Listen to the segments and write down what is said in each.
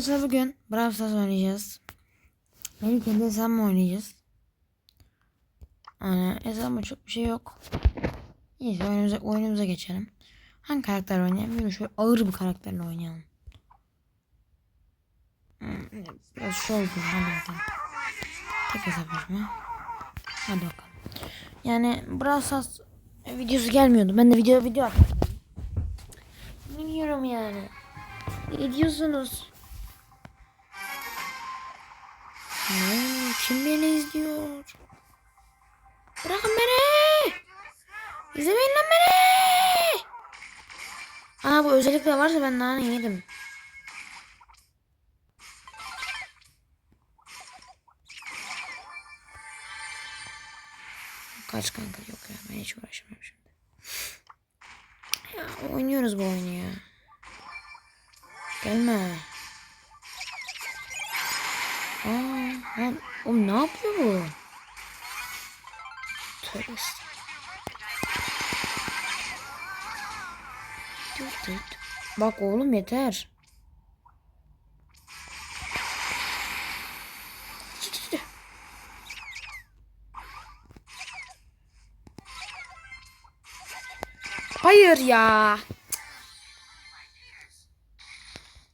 Arkadaşlar bugün Brawl Stars oynayacağız. Benim kendi hesabımla oynayacağız. Yani hesabımda çok bir şey yok. Neyse oyunumuza, oyunumuza geçelim. Hangi karakter oynayalım? Böyle şöyle ağır bir karakterle oynayalım. Hmm, Biraz şu oldu. Hadi bakalım. Tek hesap açma. Hadi bakalım. Yani Brawl Stars videosu gelmiyordu. Ben de video video atmıştım. Biliyorum yani. Ne diyorsunuz? Ne? Kim beni izliyor? Bırakın beni! İzlemeyin lan beni! Aa bu özellikle varsa ben nane yedim. Kaç kanka yok ya ben hiç uğraşamam şimdi. Ya oynuyoruz bu oyunu ya. Gelme. Aa, lan, oğlum ne yapıyor bu? Tövbe. Bak oğlum yeter. Hayır ya.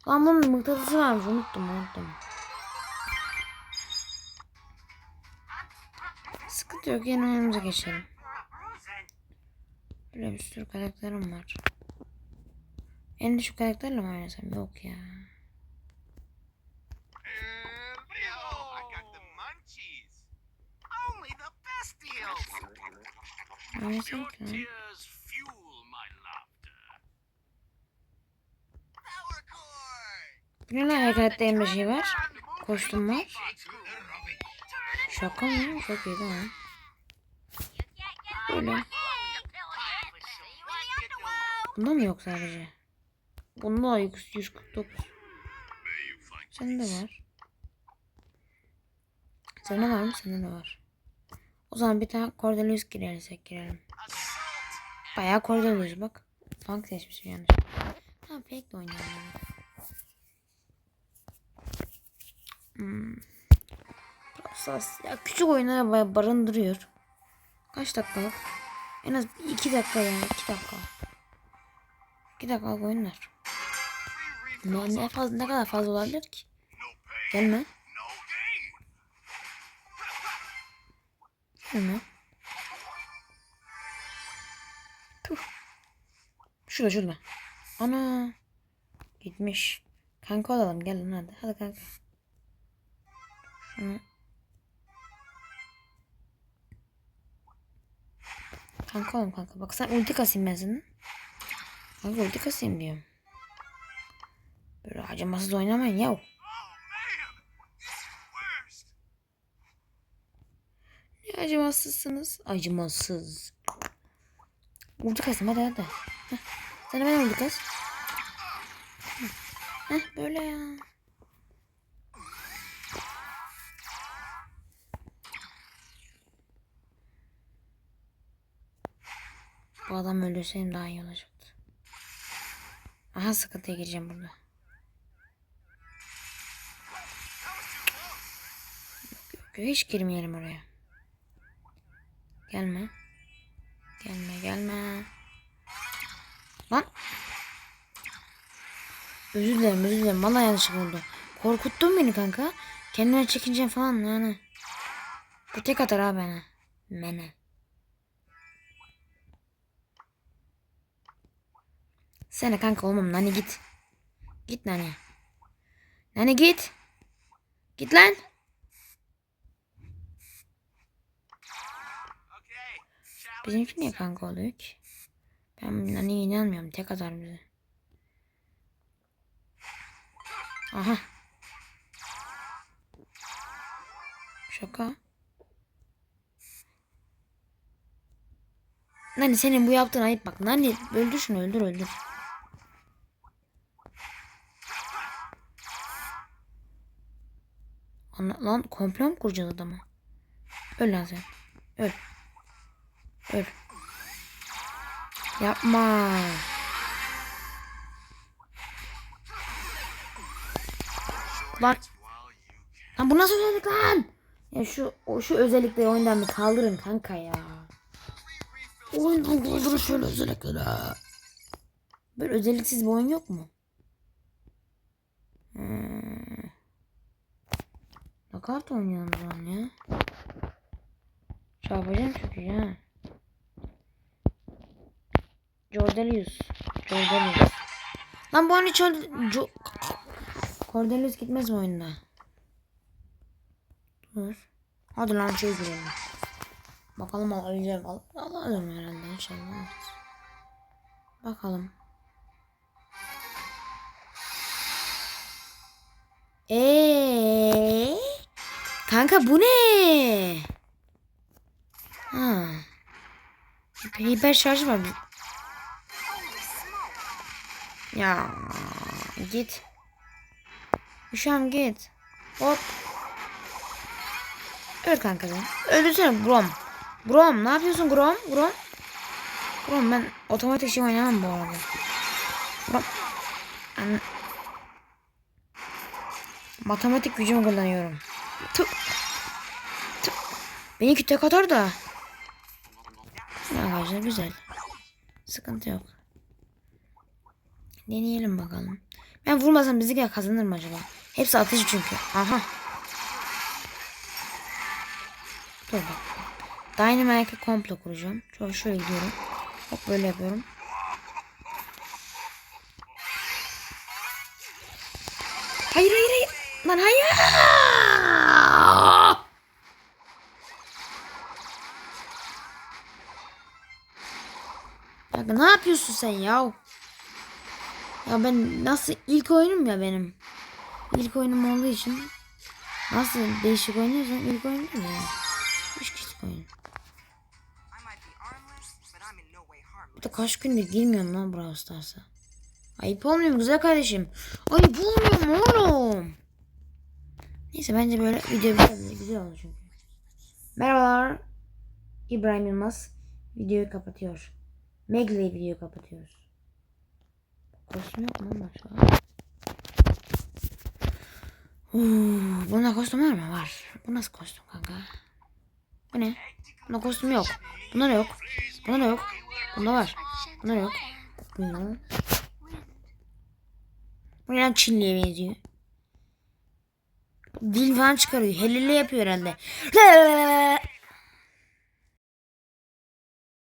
Lan bunun mıknatısı varmış unuttum unuttum. Sıkıntı yok yeni oyunumuza geçelim. Böyle bir sürü karakterim var. En düşük karakterle mi oynasam? Yok ya. Oynasam ki. Bu ne her karakterimde şey var? Kostüm var. Şaka mı? Çok iyi değil mi? Böyle. Bunda mı yok sadece? Bunda da yok 149. Sende de var. Sende var mı? Sende de var. O zaman bir tane Cordelius girersek girelim. Bayağı Cordelius bak. Tank seçmişim yanlış. Ha pek de oynayalım. Hmm. Ya küçük oyunlara barındırıyor. Kaç dakikalık? En az 2 dakika yani 2 dakika. 2 dakikalık oyunlar. Ne, ne fazla ne kadar fazla olabilir ki? Gelme. Gelme. Tuh. Şurada şurada. Ana. Gitmiş. Kanka olalım gel hadi. Hadi kanka. Şunu. Kanka oğlum kanka. Bak sen ulti kasayım ben senin. Kanka ulti kasayım diyorum. Böyle acımasız oynamayın yav. Ne acımasızsınız? Acımasız. Ulti kasayım hadi hadi. Heh. Sen de ben ulti kas. Heh böyle ya. Bu adam öldürseydim daha iyi olacaktı. Aha sıkıntıya gireceğim burada. Hiç girmeyelim oraya. Gelme. Gelme gelme. Lan. Özür dilerim özür dilerim. Valla yanlışlık oldu. Korkuttun beni kanka. Kendine çekince falan yani. Bu tek atar ha bana. Mene. Sen kanka olmam Nani git. Git Nani. Nani git. Git lan. Shall Bizimki niye kanka oluyor ki? Ben Nani'ye inanmıyorum. Tek atar bize. Aha. Şaka. Nani senin bu yaptığın ayıp bak. Nani öldür şunu öldür öldür. Anla, lan komplo mu kuracağız adamı? Öl lan sen. Öl. Öl. Yapma. Lan. Lan bu nasıl özellik lan? Ya şu o, şu özellikleri oyundan bir kaldırın kanka ya. Oyundan kaldırın şöyle özellikleri. Böyle özelliksiz bir oyun yok mu? Hmm. Nakart oynayalım o zaman ya. Yapacağım çünkü ya. Jordelius. Jordelius. Lan bu oyun hiç öyle... Jo Cordelius gitmez mi oyunda? Dur. Hadi lan şey girelim. Bakalım alabileceğim. Al alırım herhalde inşallah. Bakalım. Eee? Kanka bu ne? Ha. Hiper şarj var. Ya git. Üşem git. Hop. Öl kanka sen. Öldürsene Grom. Grom ne yapıyorsun Grom? Grom. Grom ben otomatik şey oynamam bu arada. Grom. An Matematik gücümü kullanıyorum. Tık. Benimki tek atar da. Arkadaşlar güzel. Sıkıntı yok. Deneyelim bakalım. Ben vurmasam bizimkiler kazanır mı acaba? Hepsi atıcı çünkü. Aha. Dur bak. Dynamite'e komplo kuracağım. Şöyle şöyle gidiyorum. Hop böyle yapıyorum. Hayır hayır hayır. Lan hayır. Bak ne yapıyorsun sen ya? Ya ben nasıl ilk oyunum ya benim. İlk oyunum olduğu için nasıl değişik oynuyorsam ilk oyunum değil mi ya? Üç kişilik oyun. Bir de kaç gündür girmiyorum lan Brawl Stars'a. Ayıp olmuyor mu güzel kardeşim? Ayıp olmuyor mu oğlum? Neyse bence böyle video bitebilir. Güzel oldu çünkü. Merhabalar. İbrahim Yılmaz videoyu kapatıyor. Megle videoyu kapatıyoruz. Kostüm yok mu başka? Uuu, bunda kostüm var mı? Var. Bu nasıl kostüm kanka? Bu ne? Bunda kostüm yok. Bunda da yok. Bunda da yok. Bunda var. Bunda da yok. Bunda. Bu ne lan Çinli'ye benziyor. Dil falan çıkarıyor. Helele yapıyor herhalde.